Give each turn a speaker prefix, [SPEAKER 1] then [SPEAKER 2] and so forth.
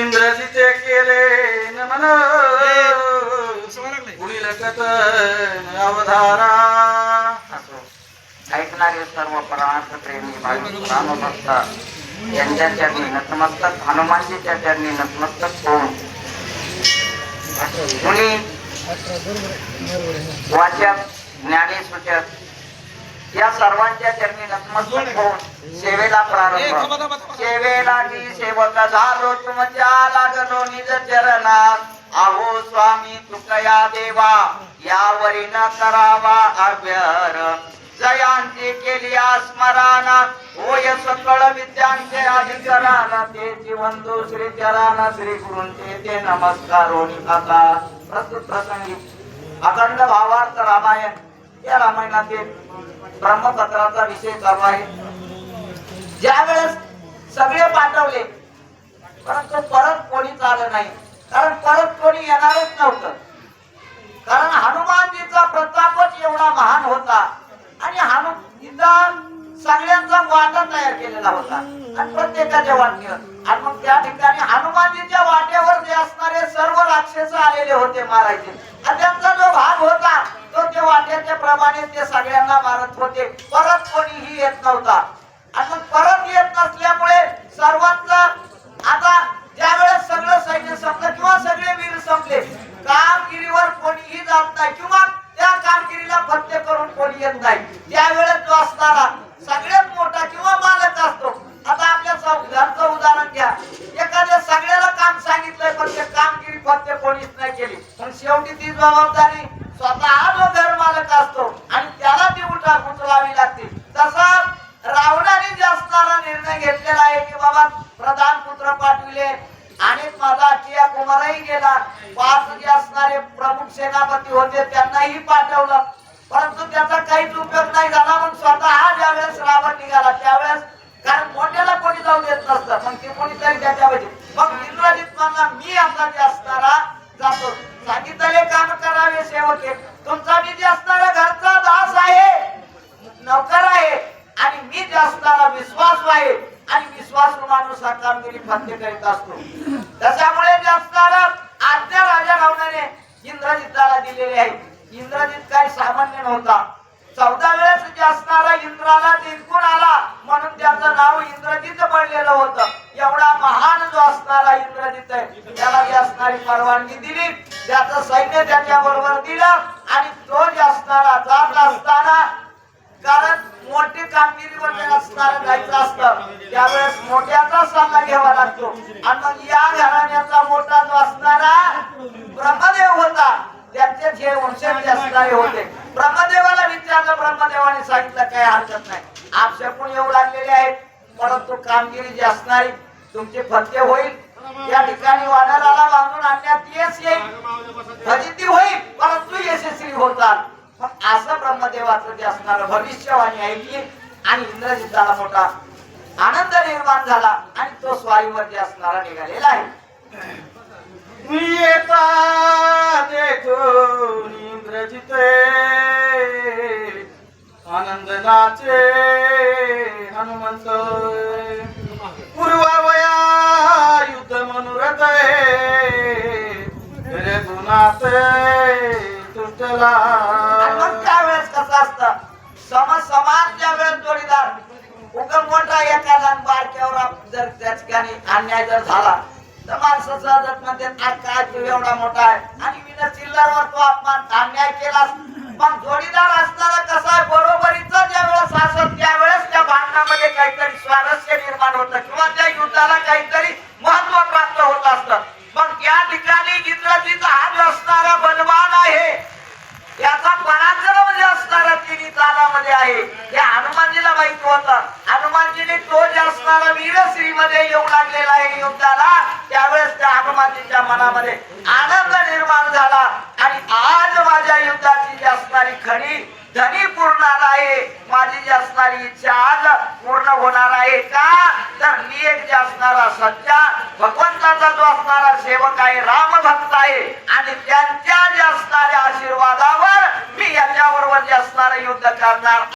[SPEAKER 1] इंद्रजीचे केले
[SPEAKER 2] नमन कुणी लटत अवधारा. ऐकणारे सर्व परमार्थ प्रेमी रामभक्त यांच्या चरणी नतमस्तक हनुमानजीच्या चरणी नतमस्तक होऊन. कुणी वाचक ज्ञानी सूचक या सर्वांच्या चरणी नतमस्तक होऊन सेवेला प्रारंभ. सेवेला की सेवक झालो तुमच्या लागलो निज चरणात. आहो स्वामी तुकया देवा यावरी न करावा अभ्यर. जयांची केली स्मरण होय सकळ विद्यांचे अधिकरण ते जीवंतु श्री चरण श्री गुरूंचे ते नमस्कार आता प्रस्तुत प्रसंगी. अखंड भावार्थ रामायण. या रामायणातील ब्रह्मपत्राचा विषय चालू आहे. ज्या वेळेस सगळे पाठवले परंतु परत कोणीच आलं नाही. कारण परत कोणी येणारच नव्हतं. कारण हनुमानजीचा प्रतापच एवढा महान होता. आणि हनुमानजीचा सगळ्यांचा वाटा तयार केलेला होता. आणि प्रत्येकाच्या वाटेवर. आणि मग त्या ठिकाणी हनुमानजीच्या वाट्यावर जे असणारे सर्व राक्षस आलेले होते मारायचे आणि त्यांचा जो भाग होता वाट्याच्या प्रमाणे ते सगळ्यांना मारत होते. परत कोणीही येत नव्हता. आणि परत येत नसल्यामुळे सर्वांचं आता ज्यावेळेस सगळं सैन्य संपलं किंवा सगळे वीर संपले कामगिरीवर कोणीही जात नाही किंवा त्या कामगिरीला फत्ते करून कोणी येत नाही. त्यावेळेस जो असणारा सगळ्यात मोठा किंवा मालक असतो आता आपल्या घरचं उदाहरण घ्या. एखाद्या सगळ्याला काम सांगितलंय पण ते कामगिरी फत्ते कोणीच नाही केली. पण शेवटी ती जबाबदारी स्वतः जो घर मालक असतो आणि त्याला ती उठा उचलावी लागते तसा रावणाने जे असणारा निर्णय घेतलेला आहे की बाबा प्रधान पुत्र पाठविले आणि माझा अक्षया केला गेला असणारे प्रमुख सेनापती होते त्यांनाही पाठवलं. परंतु त्याचा काहीच उपयोग नाही झाला मग स्वतः ज्यावेळेस रावण निघाला त्यावेळेस कारण मोठ्याला कोणी जाऊ देत नसतं मग ते कोणीतरी त्याच्यामध्ये मग इंद्रजित म्हणला मी आता जे असणारा जातो. सांगितले काम करावे सेवक तुमचा मी जे असणारा घरचा दास आहे नौकर आहे आणि मी जे असणारा विश्वास आहे आणि विश्वास माणूस हा कामगिरी फत्ते करीत असतो. त्याच्यामुळे जे असणार दिलेली आहे. इंद्रजित काही सामान्य नव्हता. चौदा वेळेस असणारा इंद्राला जिंकून आला म्हणून त्याचं नाव इंद्रजित पडलेलं होतं. एवढा महान जो असणारा इंद्रजित आहे त्याला जी असणारी परवानगी दिली त्याचं सैन्य त्याच्या बरोबर दिलं आणि तो जे असणारा जात असताना कारण मोठी कामगिरीवर असणार जायचं असतं त्यावेळेस मोठ्याचा सल्ला घ्यावा लागतो. आणि मग या घराण्याचा मोठा जो असणारा ब्रह्मदेव होता अध्यक्ष हे वंशज असणारे होते ब्रह्मदेवाला विचारलं ब्रह्मदेवाने सांगितलं काही हरकत नाही. आपशकून येऊ लागलेले आहेत परंतु कामगिरी जी असणारी तुमची फत्ते होईल. या ठिकाणी वानराला बांधून आणण्यात यश येईल. फजिती होईल परंतु यशस्वी होतात. मग असं ब्रह्मदेवाचं जे असणार भविष्यवाणी ऐकली आणि इंद्रजिताला मोठा आनंद निर्माण झाला आणि तो स्वारीवर जे असणारा निघालेला आहे.
[SPEAKER 1] येता देखून इंद्रजिते आनंद नाचे हनुमंत पूर्वावया युद्ध मनोरथ रघुनाथ तुटला
[SPEAKER 2] आणि मग त्यावेळेस कसं असतं? सम समान ज्या वेळेस जोडीदार. उगम मोठा एखादा बारक्यावर जर त्या ठिकाणी अन्याय जर झाला माणसाचा माणसं सहजच म्हणते काय तू एवढा मोठा आहे. आणि मी चिल्लरवर तो अपमान अन्याय केला पण जोडीदार असताना कसा आहे बरोबरीचा ज्या वेळेस असत त्यावेळेस त्या भांडणामध्ये काहीतरी स्वारस्य निर्माण होतं किंवा त्या युद्धाला काहीतरी महत्त्व प्राप्त होत असतं. मग त्या ठिकाणी इंद्रजीचा हात असणारा बलवान आहे. याचा पराक्रम जे असणारा तिन्ही तालामध्ये आहे. हे हनुमानजीला माहीत होतं. हनुमानजीने तो असणारा वीरश्री मध्ये येऊ लागलेला आहे युद्धाला त्यावेळेस त्या हनुमानजीच्या मनामध्ये आनंद निर्माण झाला. आणि आज माझ्या युद्धाची जी असणारी खरी धनी पूर्णार आहे. माझी जी असणारी इच्छा आज पूर्ण होणार आहे का? तर मी एक जे असणारा सच्चा भगवंताचा जो असणारा सेवक आहे राम भक्त आहे. आणि त्यांच्या जे असणाऱ्या आशीर्वादावर मी याच्याबरोबर जे असणारं युद्ध करणार.